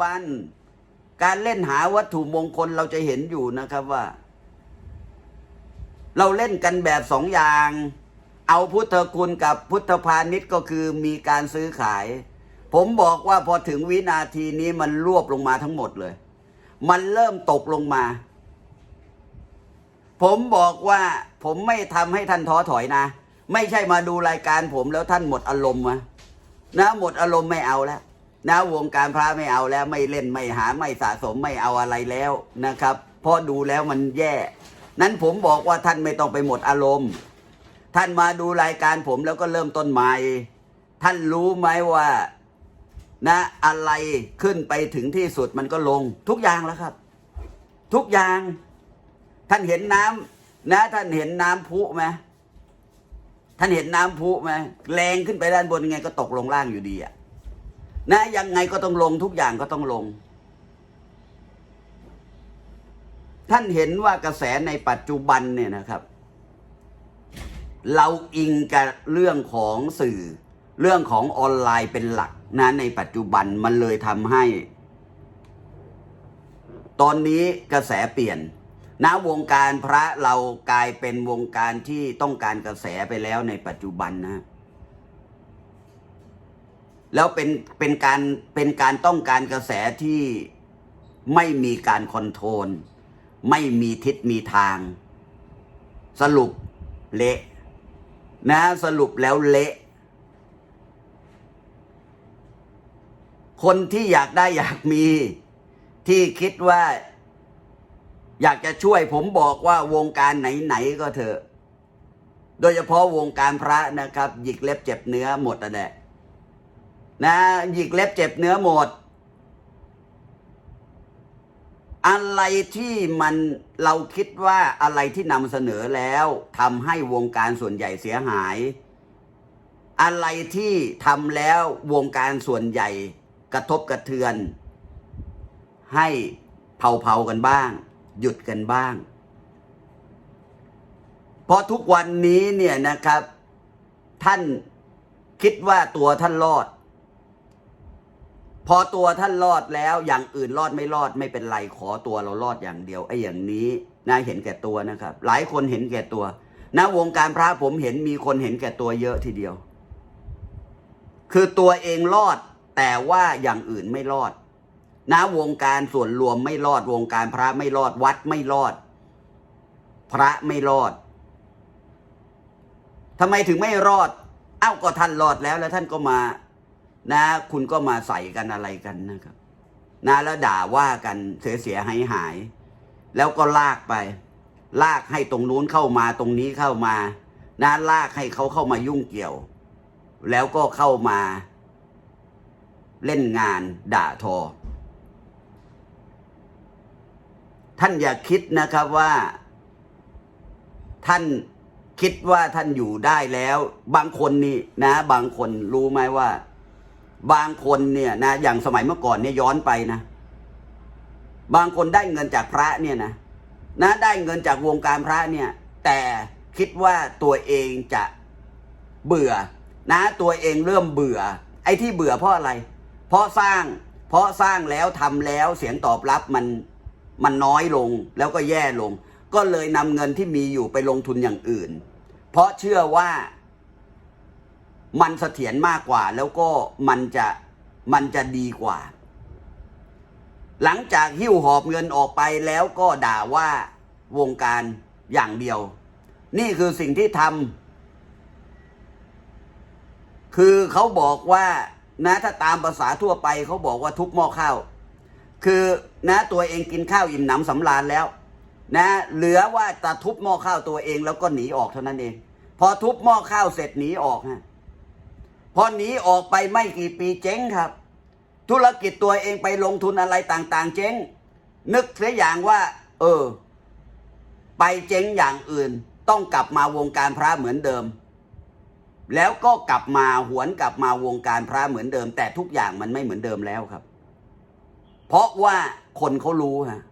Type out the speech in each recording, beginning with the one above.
บัน การเล่นหาวัตถุมงคลเราจะเห็นอยู่นะครับว่า เราเล่นกันแบบสองอย่าง เอาพุทธคุณกับพุทธพาณิชย์ก็คือมีการซื้อขาย ผมบอกว่าพอถึงวินาทีนี้มันรวบลงมาทั้งหมดเลย มันเริ่มตกลงมา ผมบอกว่าผมไม่ทำให้ท่านท้อถอยนะ ไม่ใช่มาดูรายการผมแล้วท่านหมดอารมณ์นะนะหมดอารมณ์ไม่เอาแล้ว นะวงการพระไม่เอาแล้วไม่เล่นไม่หาไม่สะสมไม่เอาอะไรแล้วนะครับ เพราะดูแล้วมันแย่ นั้นผมบอกว่าท่านไม่ต้องไปหมดอารมณ์ ท่านมาดูรายการผมแล้วก็เริ่มต้นใหม่ ท่านรู้ไหมว่า นะอะไรขึ้นไปถึงที่สุดมันก็ลง ทุกอย่างแล้วครับ ทุกอย่าง ท่านเห็นน้ำนะ ท่านเห็นน้ำพุไหมท่านเห็นน้ำพุไหมแรงขึ้นไปด้านบนยังไงก็ตกลงล่างอยู่ดีอะ นะยังไงก็ต้องลงทุกอย่างก็ต้องลง ท่านเห็นว่ากระแสในปัจจุบันเนี่ยนะครับ เราอิงกับเรื่องของสื่อ เรื่องของออนไลน์เป็นหลักนะในปัจจุบันมันเลยทำให้ ตอนนี้กระแสเปลี่ยนนะวงการพระเรากลายเป็นวงการที่ต้องการกระแสไปแล้วในปัจจุบันนะ แล้วเป็นเป็นการเป็นการต้องการกระแสที่ไม่มีการคอนโทรล ไม่มีทิศมีทาง สรุปเละนะสรุปแล้วเละคนที่อยากได้อยากมี ที่คิดว่า อยากจะช่วยผมบอกว่าวงการไหนๆก็เถอะ โดยเฉพาะวงการพระนะครับ หยิกเล็บเจ็บเนื้อหมดอะแหละ นะหยิกเล็บเจ็บเนื้อหมด อะไรที่มันเราคิดว่าอะไรที่นำเสนอแล้วทำให้วงการส่วนใหญ่เสียหาย อะไรที่ทำแล้ววงการส่วนใหญ่กระทบกระเทือน ให้เผาๆกันบ้าง หยุดกันบ้างเพราะทุกวันนี้เนี่ยนะครับ ท่านคิดว่าตัวท่านรอด พอตัวท่านรอดแล้วอย่างอื่นรอดไม่รอดไม่เป็นไรขอตัวเรารอดอย่างเดียวไอ้อย่างนี้น่าเห็นแก่ตัวนะครับ หลายคนเห็นแก่ตัวณวงการพระผมเห็นมีคนเห็นแก่ตัวเยอะทีเดียว คือตัวเองรอดแต่ว่าอย่างอื่นไม่รอดณวงการส่วนรวมไม่รอด วงการพระไม่รอดวัดไม่รอด พระไม่รอดทำไมถึงไม่รอด เอ้าก็ท่านรอดแล้วแล้วท่านก็มา นะ คุณก็มาใส่กันอะไรกันนะครับ นะแล้วด่าว่ากันเสียเสียหายหาย แล้วก็ลากไป ลากให้ตรงนู้นเข้ามาตรงนี้เข้ามา นะลากให้เขาเข้ามายุ่งเกี่ยว แล้วก็เข้ามา เล่นงานด่าทอ ท่านอย่าคิดนะครับว่าท่านคิดว่าท่านอยู่ได้แล้ว บางคนนี่นะ บางคนรู้ไหมว่า บางคนเนี่ยนะอย่างสมัยเมื่อก่อนเนี่ยย้อนไปนะ บางคนได้เงินจากพระเนี่ยนะนะได้เงินจากวงการพระเนี่ย แต่คิดว่าตัวเองจะเบื่อ นะ ตัวเองเริ่มเบื่อ ไอ้ที่เบื่อเพราะอะไร เพราะสร้าง เพราะสร้างแล้วทำแล้วเสียงตอบรับมันมันน้อยลงแล้วก็แย่ลง ก็เลยนำเงินที่มีอยู่ไปลงทุนอย่างอื่น เพราะเชื่อว่า มันเสถียรมากกว่า แล้วก็มันจะมันจะดีกว่า หลังจากหิ้วหอบเงินออกไปแล้วก็ด่าว่าวงการอย่างเดียว นี่คือสิ่งที่ทำคือเขาบอกว่านะถ้าตามภาษาทั่วไปเขาบอกว่าทุบหม้อข้าว คือนะตัวเองกินข้าวอิ่มหนำสำราญแล้ว นะ เหลือว่าจะทุบหม้อข้าวตัวเองแล้วก็หนีออกเท่านั้นเอง พอทุบหม้อข้าวเสร็จหนีออกฮะ พอหนีออกไปไม่กี่ปีเจ๊งครับ ธุรกิจตัวเองไปลงทุนอะไรต่างๆ เจ๊ง นึกเสียอย่างว่า เออ ไปเจ๊งอย่างอื่น ต้องกลับมาวงการพระเหมือนเดิม แล้วก็กลับมาหวนกลับมาวงการพระเหมือนเดิม แต่ทุกอย่างมันไม่เหมือนเดิมแล้วครับ เพราะว่าคนเขารู้ฮะ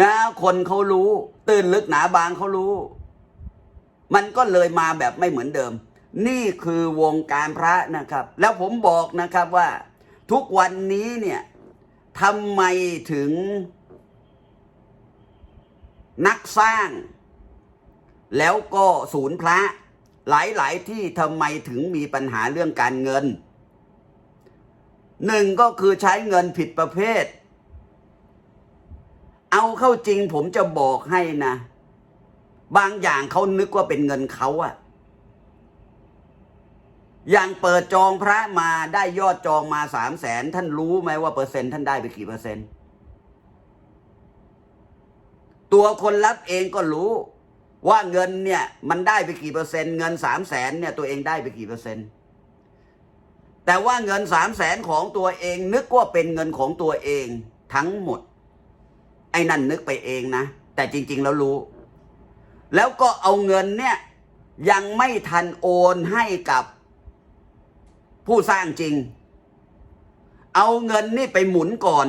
นะคนเขารู้ ตื่นลึกหนาบางเขารู้ มันก็เลยมาแบบไม่เหมือนเดิม นี่คือวงการพระนะครับ แล้วผมบอกนะครับว่าทุกวันนี้เนี่ยทำไมถึง นักสร้าง แล้วก็ศูนย์พระ หลาย ๆ ที่ทำไมถึงมีปัญหาเรื่องการเงินหนึ่งก็คือใช้เงินผิดประเภท เอาเข้าจริงผมจะบอกให้นะ บางอย่างเขานึกว่าเป็นเงินเขาอะ อย่างเปิดจองพระมาได้ยอดจองมาสามแสนท่านรู้ไหมว่าเปอร์เซ็นต์ท่านได้ไปกี่เปอร์เซ็นต์ ตัวคนรับเองก็รู้ ว่าเงินเนี่ย มันได้ไปกี่เปอร์เซ็นต์ เงินสามแสนเนี่ยตัวเองได้ไปกี่เปอร์เซ็นต์ แต่ว่าเงินสามแสนของตัวเองนึกว่าเป็นเงินของตัวเองทั้งหมด ไอ้นั่นนึกไปเองนะ แต่จริง ๆ แล้วรู้ แล้วก็เอาเงินเนี่ยยังไม่ทันโอนให้กับ ผู้สร้างจริง เอาเงินนี่ไปหมุนก่อน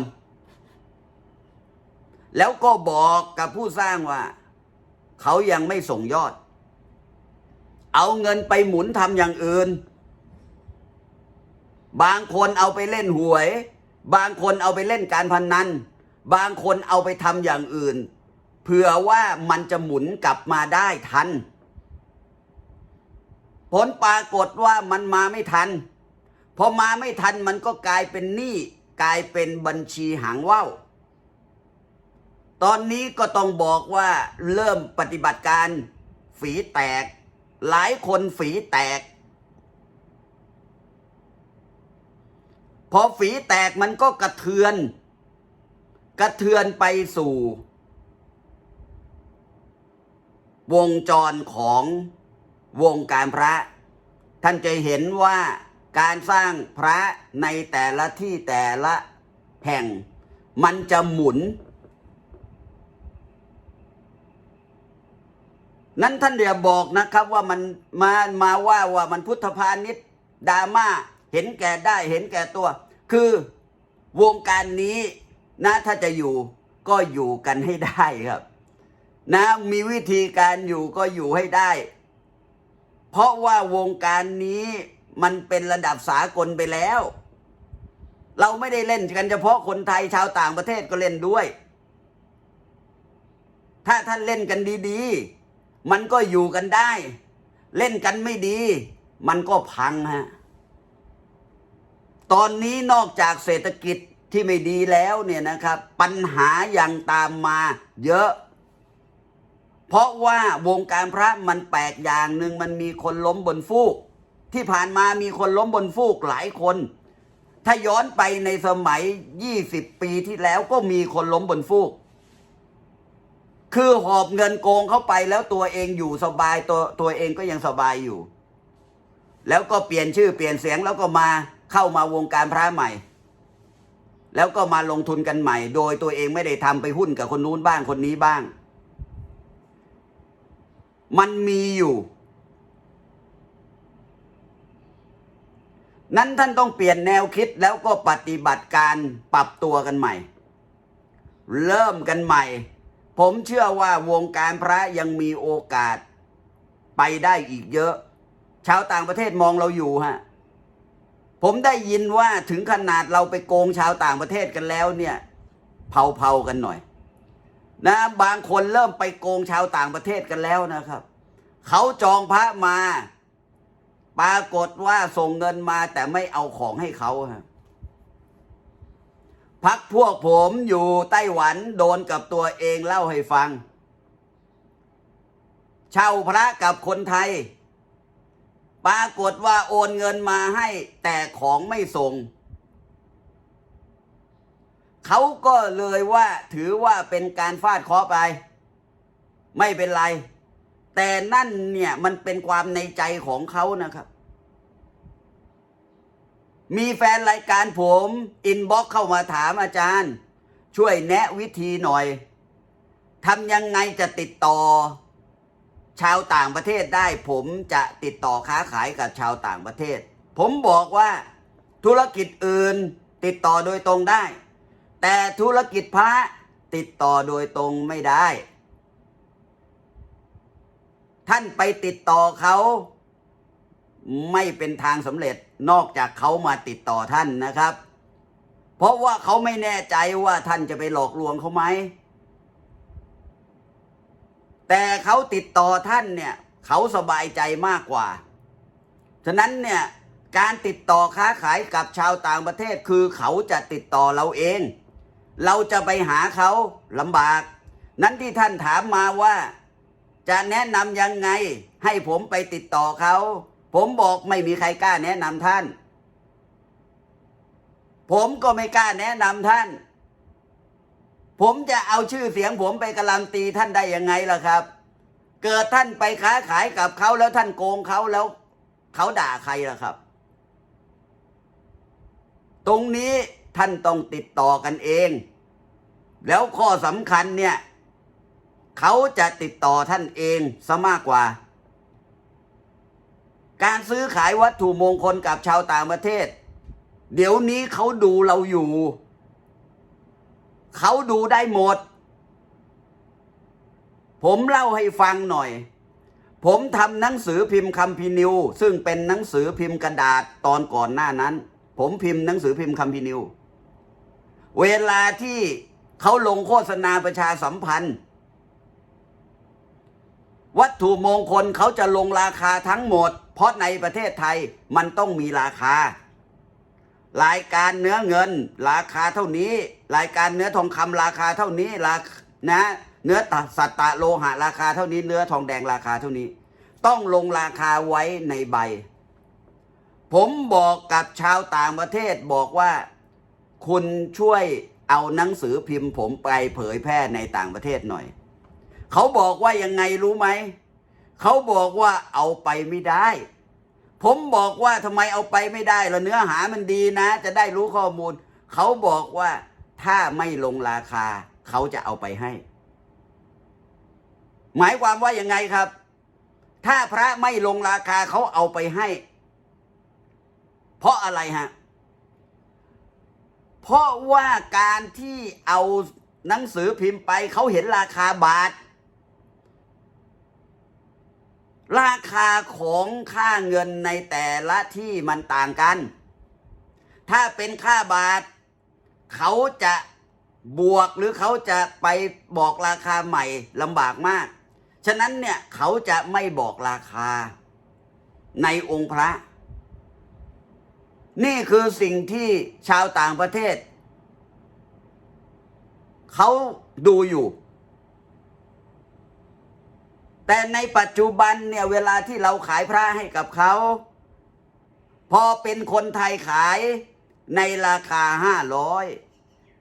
แล้วก็บอกกับผู้สร้างว่า เขายังไม่ส่งยอด เอาเงินไปหมุนทำอย่างอื่น บางคนเอาไปเล่นหวย บางคนเอาไปเล่นการพนนัน บางคนเอาไปทำอย่างอื่น เผื่อว่ามันจะหมุนกลับมาได้ทันผลปรากฏว่ามันมาไม่ทัน พอมาไม่ทันมันก็กลายเป็นหนี้กลายเป็นบัญชีหางว่าวตอนนี้ก็ต้องบอกว่าเริ่มปฏิบัติการฝีแตก หลายคนฝีแตก พอฝีแตกมันก็กระเทือน กระเทือนไปสู่ วงจรของวงการพระ ท่านจะเห็นว่า การสร้างพระในแต่ละที่แต่ละแห่ง มันจะหมุน นั้นท่านเดียบอกนะครับว่ามันมามาว่าว่ามันพุทธพาณิชย์ดราม่าเห็นแก่ได้เห็นแก่ตัว คือวงการนี้นะถ้าจะอยู่ก็อยู่กันให้ได้ครับ นะมีวิธีการอยู่ก็อยู่ให้ได้ เพราะว่าวงการนี้ มันเป็นระดับสากลไปแล้ว เราไม่ได้เล่นกันเฉพาะคนไทยชาวต่างประเทศก็เล่นด้วย ถ้าท่านเล่นกันดีๆ มันก็อยู่กันได้ เล่นกันไม่ดี มันก็พังฮะตอนนี้นอกจากเศรษฐกิจที่ไม่ดีแล้วเนี่ยนะครับ ปัญหายังตามมาเยอะ เพราะว่าวงการพระมันแปลกอย่างหนึ่งมันมีคนล้มบนฟูก ที่ผ่านมามีคนล้มบนฟูกหลายคน ถ้าย้อนไปในสมัย 20 ปีที่แล้วก็มีคนล้มบนฟูก คือหอบเงินโกงเข้าไปแล้วตัวเองอยู่สบายตัวตัวเองก็ยังสบายอยู่ แล้วก็เปลี่ยนชื่อเปลี่ยนเสียงแล้วก็มาเข้ามาวงการพระใหม่ แล้วก็มาลงทุนกันใหม่ โดยตัวเองไม่ได้ทำไปหุ้นกับคนนู้นบ้างคนนี้บ้าง มันมีอยู่ นั้นท่านต้องเปลี่ยนแนวคิดแล้วก็ปฏิบัติการปรับตัวกันใหม่ เริ่มกันใหม่ ผมเชื่อว่าวงการพระยังมีโอกาส ไปได้อีกเยอะ ชาวต่างประเทศมองเราอยู่ฮะผมได้ยินว่าถึงขนาดเราไปโกงชาวต่างประเทศกันแล้วเนี่ยเผาๆกันหน่อย นะ บางคนเริ่มไปโกงชาวต่างประเทศกันแล้วนะครับ เขาจองพระมา ปรากฏว่าส่งเงินมาแต่ไม่เอาของให้เขาฮะพักพวกผมอยู่ไต้หวันโดนกับตัวเองเล่าให้ฟัง เช่าพระกับคนไทย ปรากฏว่าโอนเงินมาให้แต่ของไม่ส่ง เขาก็เลยว่าถือว่าเป็นการฟาดเคราะห์ไป ไม่เป็นไร แต่นั่นเนี่ยมันเป็นความในใจของเขานะครับ มีแฟนรายการผมอินบ็อกเข้ามาถามอาจารย์ ช่วยแนะวิธีหน่อยทำยังไงจะติดต่อ ชาวต่างประเทศได้ ผมจะติดต่อค้าขายกับชาวต่างประเทศ ผมบอกว่าธุรกิจอื่นติดต่อโดยตรงได้ แต่ธุรกิจพระติดต่อโดยตรงไม่ได้ ท่านไปติดต่อเขาไม่เป็นทางสำเร็จนอกจากเขามาติดต่อท่านนะครับ เพราะว่าเขาไม่แน่ใจว่าท่านจะไปหลอกลวงเขาไหม แต่เขาติดต่อท่านเนี่ย เขาสบายใจมากกว่า ฉะนั้นเนี่ยการติดต่อค้าขายกับชาวต่างประเทศคือเขาจะติดต่อเราเอง เราจะไปหาเขาลำบาก นั้นที่ท่านถามมาว่า จะแนะนำยังไง ให้ผมไปติดต่อเขา ผมบอกไม่มีใครกล้าแนะนำท่าน ผมก็ไม่กล้าแนะนำท่าน ผมจะเอาชื่อเสียงผมไปการันตีท่านได้ยังไงล่ะครับ เกิดท่านไปค้าขายกับเขาแล้วท่านโกงเขาแล้วเขาด่าใครล่ะครับ ตรงนี้ท่านต้องติดต่อกันเอง แล้วข้อสำคัญเนี่ย เขาจะติดต่อท่านเองซะมากกว่า การซื้อขายวัตถุมงคลกับชาวต่างประเทศ เดี๋ยวนี้เขาดูเราอยู่ เขาดูได้หมด ผมเล่าให้ฟังหน่อย ผมทำหนังสือพิมพ์คัมภีนิว ซึ่งเป็นหนังสือพิมพ์กระดาษตอนก่อนหน้านั้น ผมพิมพ์หนังสือพิมพ์คัมภีนิว เวลาที่เขาลงโฆษณาประชาสัมพันธ์ วัตถุมงคลเขาจะลงราคาทั้งหมด เพราะในประเทศไทยมันต้องมีราคา รายการเนื้อเงิน ราคาเท่านี้ รายการเนื้อทองคำราคาเท่านี้รานะ เนื้อสัตตะโลหะราคาเท่านี้ เนื้อทองแดงราคาเท่านี้ ต้องลงราคาไว้ในใบ ผมบอกกับชาวต่างประเทศบอกว่าคุณช่วยเอาหนังสือพิมพ์ผมไปเผยแพร่ในต่างประเทศหน่อย เขาบอกว่ายังไงรู้ไหม เขาบอกว่าเอาไปไม่ได้ ผมบอกว่าทำไมเอาไปไม่ได้ล่ะเนื้อหามันดีนะ จะได้รู้ข้อมูล เขาบอกว่าถ้าไม่ลงราคา เขาจะเอาไปให้ หมายความว่ายังไงครับ ถ้าพระไม่ลงราคาเขาเอาไปให้ เพราะอะไรฮะ เพราะว่าการที่เอาหนังสือพิมพ์ไปเขาเห็นราคาบาท ราคาของค่าเงินในแต่ละที่มันต่างกัน ถ้าเป็นค่าบาท เขาจะบวกหรือเขาจะไปบอกราคาใหม่ลำบากมาก ฉะนั้นเนี่ยเขาจะไม่บอกราคาในองค์พระ นี่คือสิ่งที่ชาวต่างประเทศ เขาดูอยู่ แต่ในปัจจุบันเนี่ยเวลาที่เราขายพระให้กับเขา พอเป็นคนไทยขายในราคาห้าร้อย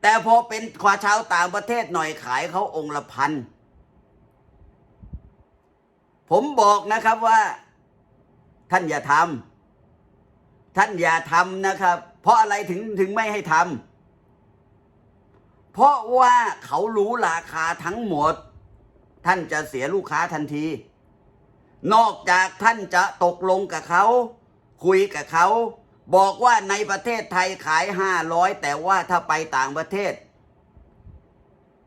แต่พอเป็นควาชาวต่างประเทศหน่อยขายเขาองค์ละพันผมบอกนะครับว่า ท่านอย่าทำท่านอย่าทำนะครับ เพราะอะไรถึงถึงไม่ให้ทำเพราะว่าเขารู้ราคาทั้งหมด ท่านจะเสียลูกค้าทันที นอกจากท่านจะตกลงกับเขา คุยกับเขา บอกว่าในประเทศไทยขายห้าร้อยแต่ว่าถ้าไปต่างประเทศ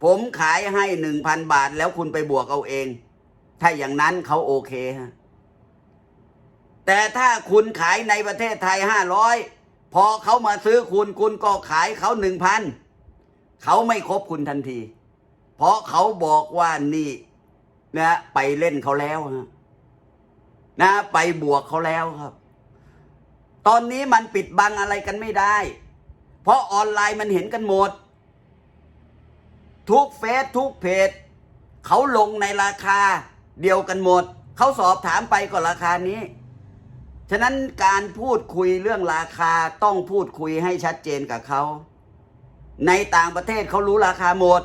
ผมขายให้หนึ่งพันบาทแล้วคุณไปบวกเอาเอง ถ้าอย่างนั้นเขาโอเคฮะแต่ถ้าคุณขายในประเทศไทยห้าร้อยพอเขามาซื้อคุณคุณก็ขายเขาหนึ่งพันเขาไม่ครบคุณทันที เพราะเขาบอกว่านี่ นะไปเล่นเขาแล้วฮะนะไปบวกเขาแล้วครับ ตอนนี้มันปิดบังอะไรกันไม่ได้ เพราะออนไลน์มันเห็นกันหมด ทุกเฟซทุกเพจเขาลงในราคาเดียวกันหมด เขาสอบถามไปก็ราคานี้ ฉะนั้นการพูดคุยเรื่องราคาต้องพูดคุยให้ชัดเจนกับเขา ในต่างประเทศเขารู้ราคาหมด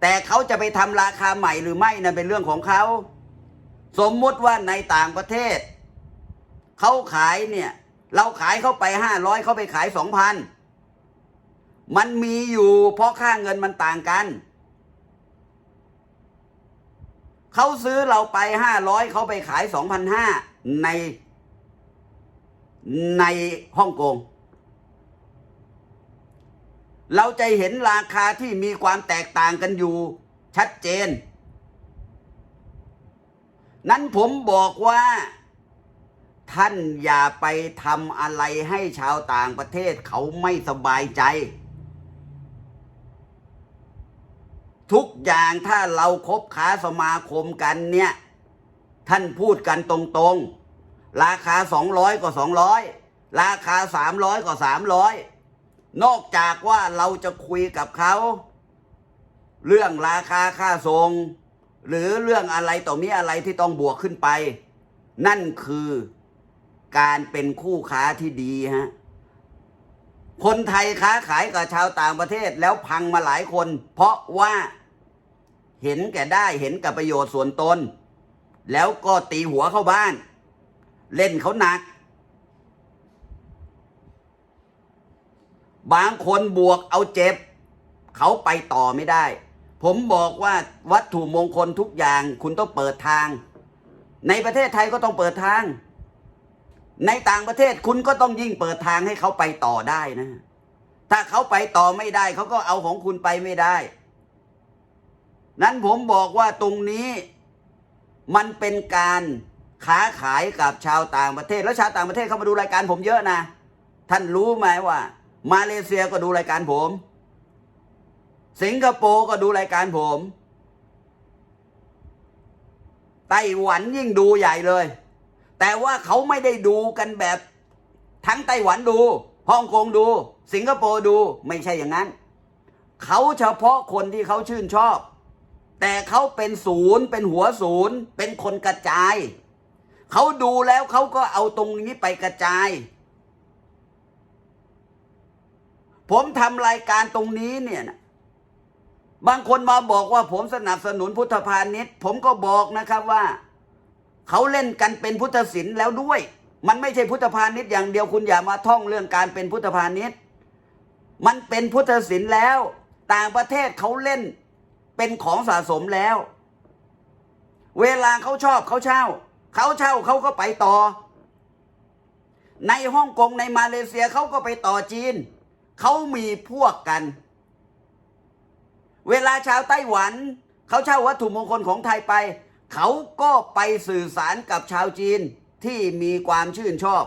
แต่เขาจะไปทำราคาใหม่หรือไม่นั่นเป็นเรื่องของเขา สมมุติว่าในต่างประเทศ เขาขายเนี่ย เราขายเขาไปห้าร้อยเขาไปขายสองพันมันมีอยู่เพราะค่าเงินมันต่างกัน เขาซื้อเราไปห้าร้อยเขาไปขายสองพันห้าในในฮ่องกง เราจะเห็นราคาที่มีความแตกต่างกันอยู่ ชัดเจน นั้นผมบอกว่า ท่านอย่าไปทำอะไรให้ชาวต่างประเทศเขาไม่สบายใจ ทุกอย่างถ้าเราคบค้าสมาคมกันเนี่ย ท่านพูดกันตรงๆ ราคาสองร้อยก็สองร้อยราคาสามร้อยก็สามร้อย นอกจากว่าเราจะคุยกับเขา เรื่องราคาค่าส่งหรือเรื่องอะไรต่อมีอะไรที่ต้องบวกขึ้นไป นั่นคือการเป็นคู่ค้าที่ดีฮะคนไทยค้าขายกับชาวต่างประเทศแล้วพังมาหลายคน เพราะว่าเห็นแก่ได้เห็นกับประโยชน์ส่วนตน แล้วก็ตีหัวเข้าบ้าน เล่นเขาหนัก บางคนบวกเอาเจ็บ เขาไปต่อไม่ได้ ผมบอกว่าวัตถุมงคลทุกอย่างคุณต้องเปิดทาง ในประเทศไทยก็ต้องเปิดทาง ในต่างประเทศคุณก็ต้องยิ่งเปิดทางให้เขาไปต่อได้นะ ถ้าเขาไปต่อไม่ได้ เขาก็เอาของคุณไปไม่ได้ นั้นผมบอกว่าตรงนี้มันเป็นการค้าขายกับชาวต่างประเทศ แล้วชาวต่างประเทศเขามาดูรายการผมเยอะนะ ท่านรู้ไหมว่า มาเลเซียก็ดูรายการผม สิงคโปร์ก็ดูรายการผม ไต้หวันยิ่งดูใหญ่เลย แต่ว่าเขาไม่ได้ดูกันแบบทั้งไต้หวันดูฮ่องกงดู สิงคโปร์ดูไม่ใช่อย่างนั้น เขาเฉพาะคนที่เขาชื่นชอบ แต่เขาเป็นศูนย์ เป็นหัวศูนย์ เป็นคนกระจาย เขาดูแล้วเขาก็เอาตรงนี้ไปกระจาย ผมทำรายการตรงนี้เนี่ยนะบางคนมาบอกว่าผมสนับสนุนพุทธพาณิชย์ ผมก็บอกนะครับว่า เขาเล่นกันเป็นพุทธศิลป์แล้วด้วย มันไม่ใช่พุทธพาณิชย์อย่างเดียวคุณอย่ามาท่องเรื่องการเป็นพุทธพาณิชย์ มันเป็นพุทธศิลป์แล้ว ต่างประเทศเขาเล่นเป็นของสะสมแล้ว เวลาเขาชอบเขาเช่า เขาเช่าเขาก็ไปต่อ ในฮ่องกงในมาเลเซียเขาก็ไปต่อจีน เขามีพวกกัน เวลาชาวไต้หวัน เขาเช่าวัตถุมงคลของไทยไป เขาก็ไปสื่อสารกับชาวจีนที่มีความชื่นชอบ